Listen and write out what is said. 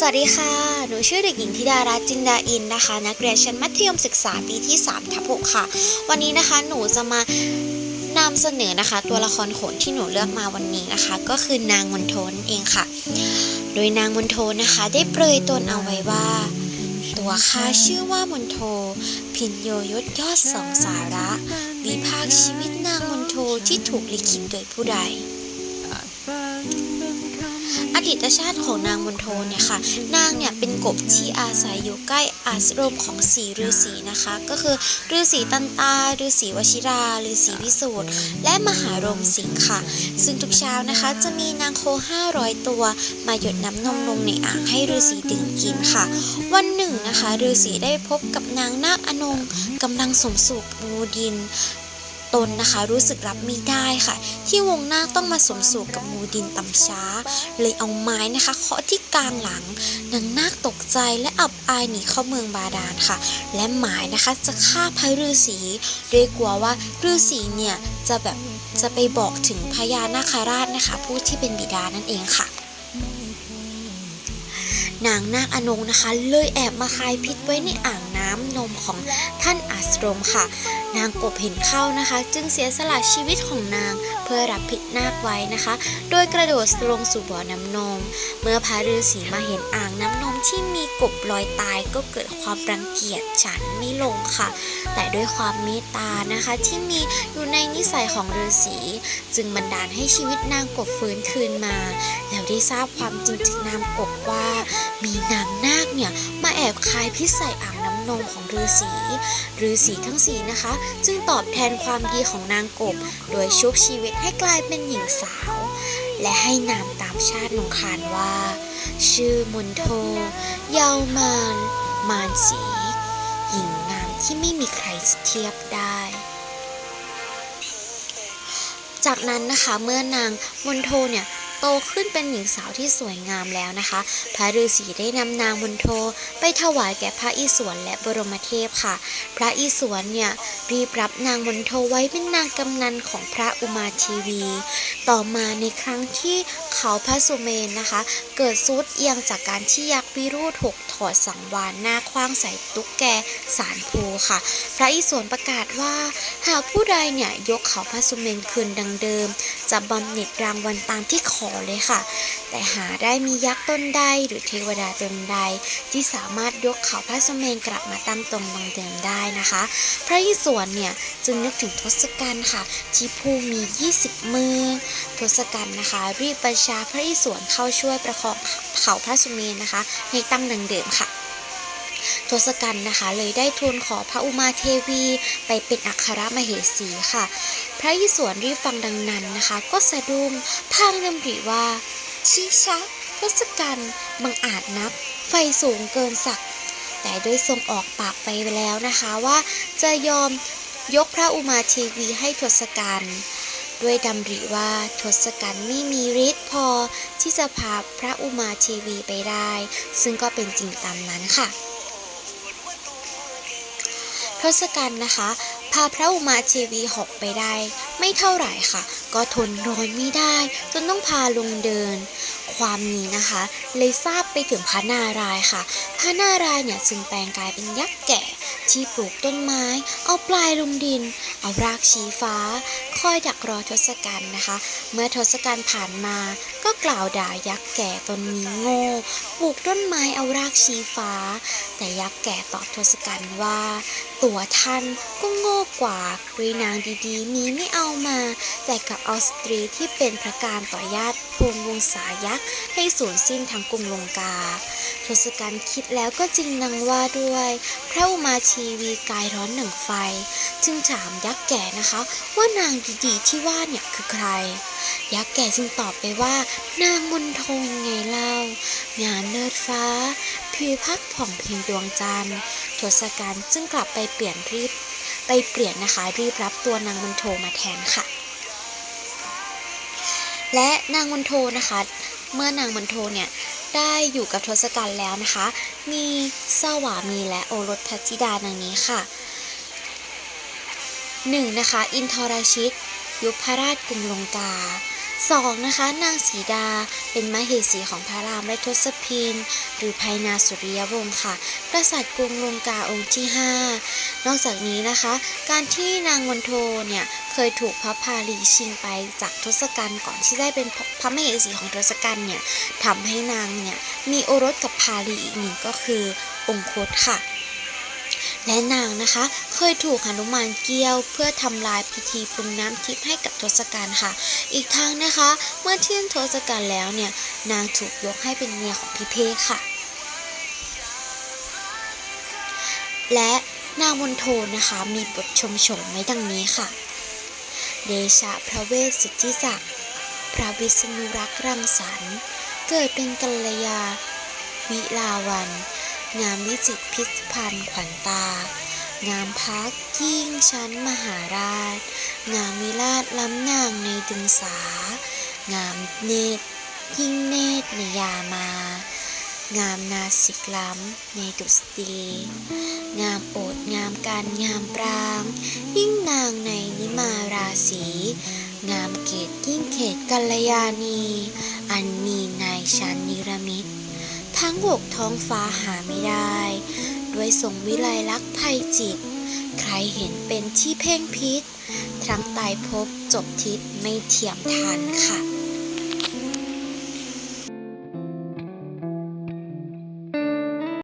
สวัสดีค่ะ หนูชื่อเด็กหญิงธิดารัตน์จินดาอินนะคะ นักเรียนชั้นมัธยมศึกษาปีที่3ทับ6ค่ะ วันนี้นะคะหนูจะมานำเสนอนะคะ ตัวละครโขนที่หนูเลือกมาวันนี้นะคะ ก็คือนางมณฑลนั่นเองค่ะ โดยนางมณฑลนะคะ ได้เปรยตนเอาไว้ว่า ตัวข้าชื่อว่ามณฑลพินโยยศยอดสองสาระ วิภาคชีวิตนางมณฑลที่ถูกลิขิตโดยผู้ใด อดีตชาติของนางมณฑลเนี่ยค่ะ นางเนี่ยเป็นกบที่อาศัยอยู่ใกล้อาสรมของสีฤาษีนะคะ ก็คือฤาษีตันตาฤาษีวชิราฤาษีวิสูตรและมหารมสิงห์ค่ะ ซึ่งทุกเช้านะคะจะมีนางโค 500 ตัว มาหยดน้ำนมลงในอ่างให้ฤาษีดื่มกินค่ะ วันหนึ่งนะคะฤาษีได้พบกับนางนาคอนงกำลังสมสู่งูดิน ตนนะคะ รู้สึกรับไม่ได้ค่ะ ที่วงนาคต้องมาสมสู่กับงูดินต่ำช้า เลยเอาไม้นะคะเคาะที่กลางหลังนางนาคตกใจและอับอายหนีเข้าเมืองบาดาลค่ะ และหมายนะคะจะฆ่าพระฤาษีด้วยกลัวว่าฤาษีเนี่ยจะแบบจะไปบอกถึงพญานาคราชนะคะ ผู้ที่เป็นบิดานั่นเองค่ะ นางนาคอนงนะคะ เลยแอบมาคายพิษไว้ในอ่างน้ำนมของท่านอัสรมค่ะ นางกบเห็นเข้านะคะ จึงเสียสละชีวิตของนางเพื่อรับพิษนาคไว้นะคะ โดยกระโดดลงสู่บ่อน้ำนม เมื่อพระฤาษีมาเห็นอ่าง ที่มีกบลอยตายก็เกิดความรังเกียจฉันไม่ลงค่ะ แต่ด้วยความเมตตานะคะที่มีอยู่ในนิสัยของฤาษีจึงบันดาลให้ชีวิตนางกบฟื้นคืนมา แล้วได้ทราบความจริงจากนางกบว่า มีนางนาคเนี่ยมาแอบคายพิษใส่อ่างน้ำนมของฤาษีฤาษีทั้งสี่นะคะ จึงตอบแทนความดีของนางกบ โดยชุบชีวิตให้กลายเป็นหญิงสาว และให้นามตามชาตินงคารว่า ชื่อมนโท เยาวมาน มานสีหญิงงามที่ไม่มีใครเทียบได้ จากนั้นนะคะเมื่อนางมนโทเนี่ย โตขึ้นเป็นหญิงสาวที่สวยงามแล้วนะคะ พระฤาษีได้นำนางมนโทไปถวายแก่พระอิศวรและบรมเทพค่ะ พระอิศวรเนี่ยรีบรับนางมนโทไว้เป็นนางกำนันของพระอุมาทีวี ต่อมาในครั้งที่ เขาพระสุเมนนะคะ เกิดซุดเอียงจากการที่ยักษ์วิรูธหกถอดสังวานหน้าคว้างใส่ตุ๊กแกสารภูค่ะ พระอิศวรประกาศว่า หากผู้ใดเนี่ยยกเขาพระสุเมนคืนดังเดิม จะบำเหน็จรางวัลตามที่ขอเลยค่ะ แต่หาได้มียักษ์ตนใดหรือเทวดาตนใด ที่สามารถยกเขาพระสุเมนกลับมาตั้งตรงดังเดิมได้นะคะ พระอิศวรเนี่ยจึงนึกถึงทศกัณฐ์ค่ะ ที่ผู้มี 20 มือทศกัณฐ์นะคะ รีบประชาพระอิศวรเข้าช่วยประคองเขาพระสุเมนนะคะให้ตั้งดังเดิมค่ะทศกัณฐ์นะคะเลยได้ทูลขอพระอุมาเทวีไปเป็นอัครมเหสีค่ะ พระอิศวรรีบฟังดังนั้นนะคะ ก็สะดุ้งพางดำริว่า ชิชะทศกัณฐ์บังอาจนับไฟสูงเกินศักดิ์แต่โดยทรงออกปากไปแล้วนะคะว่าจะยอมยกพระอุมาเทวีให้ทศกัณฐ์ ด้วยดำริว่าทศกัณฐ์ไม่มีฤทธิ์พอที่จะพาพระอุมาเทวีไปได้ ซึ่งก็เป็นจริงตามนั้นค่ะทศกัณฐ์นะคะ พาพระอุมาเทวีหกไปได้ ไม่เท่าไหร่ค่ะ ก็ทนร้อนไม่ได้ จนต้องพาลงเดิน ความนี้นะคะ เลยทราบไปถึงพระนารายค่ะ พระนารายเนี่ยจึงแปลงกายเป็นยักษ์แก่ที่ปลูกต้นไม้ เอาปลายลงดิน เอารากชี้ฟ้า คอยดักรอทศกัณฐ์นะคะ เมื่อทศกัณฐ์ผ่านมา ก็กล่าวด่ายักษ์แก่ตนนี้โง่ปลูกต้นไม้เอารากชี้ฟ้า แต่ยักษ์แก่ตอบทศกัณฐ์ว่า ตัวท่านก็โง่กว่าด้วยนางดีๆมีไม่เอามา แต่กับเอาสตรีที่เป็นพระการต่อญาติพวงวงศายักษ์ให้สูญสิ้นทั้งกรุงลงกาทศกัณฐ์คิดแล้วก็จริงดังว่าด้วย พระอุมาชีวีกายร้อนหนึ่งไฟ จึงถามยักษ์แก่นะคะ ว่านางดีๆที่ว่าเนี่ยคือใคร ยักษ์แก่จึงตอบไปว่านางมนทงไงเล่างามเลิศฟ้าผิวพักผ่องเพียงดวงจันทร์ทศกัณฐ์จึงกลับไปเปลี่ยนรีบ ไปเปลี่ยนนะคะรีบรับตัวนางมนโทมาแทนค่ะ และนางมนโทนะคะ เมื่อนางมนโทเนี่ยได้อยู่กับทศกัณฐ์แล้วนะคะ มีสวามีและโอรสพัธิดาดังนี้ค่ะหนึ่งนะคะ อินทรชิต ยุพราชกรุงลงกาสองนะคะ นางสีดาเป็นมเหสีของพระรามและทศพินหรือภัยนาสุริยวงศ์ค่ะ กษัตริย์กรุงลงกาองค์ที่ 5 นอกจากนี้นะคะ การที่นางมณโทเนี่ยเคยถูกพระพาลีชิงไปจากทศกัณฐ์ก่อนที่ได้เป็นพระมเหสีของทศกัณฐ์เนี่ยทำให้นางเนี่ยมีโอรสกับพาลีอีกหนึ่งก็คือองคตค่ะ และนางนะคะ เคยถูกหนุมานเกี้ยว เพื่อทำลายพิธีปรุงน้ำทิพย์ให้กับทศกัณฐ์ค่ะ อีกทั้งนะคะ เมื่อเทียนทศกัณฐ์แล้วเนี่ย นางถูกยกให้เป็นเมียของพิเภกค่ะ และนางมณโทนะคะ มีบทชมโฉมไว้ดังนี้ค่ะ เดชะพระเวสสิทธิศักดิ์พระวิษณุรักษ์รังสรรค์ เกิดเป็นกัลยา วิลาวัน งามวิจิตรพิษพันธ์ขวัญตา งามพักยิ่งชั้นมหาราช งามวิราชล้ำนางในดึงสา งามเนตรยิ่งเนตรในยามางามนาสิกล้ำในดุสตี งามโอดงามการงามปราง ยิ่งนางในนิมาราศี งามเกตยิ่งเขตกัลยาณี อันมีนายชันนิรมิต ทั้งหกท้องฟ้าหาไม่ได้ ด้วยทรงวิไลลักษ์ภัยจิต ใครเห็นเป็นที่เพ่งพิษ ทั้งตายพบจบทิศไม่เทียมทันค่ะ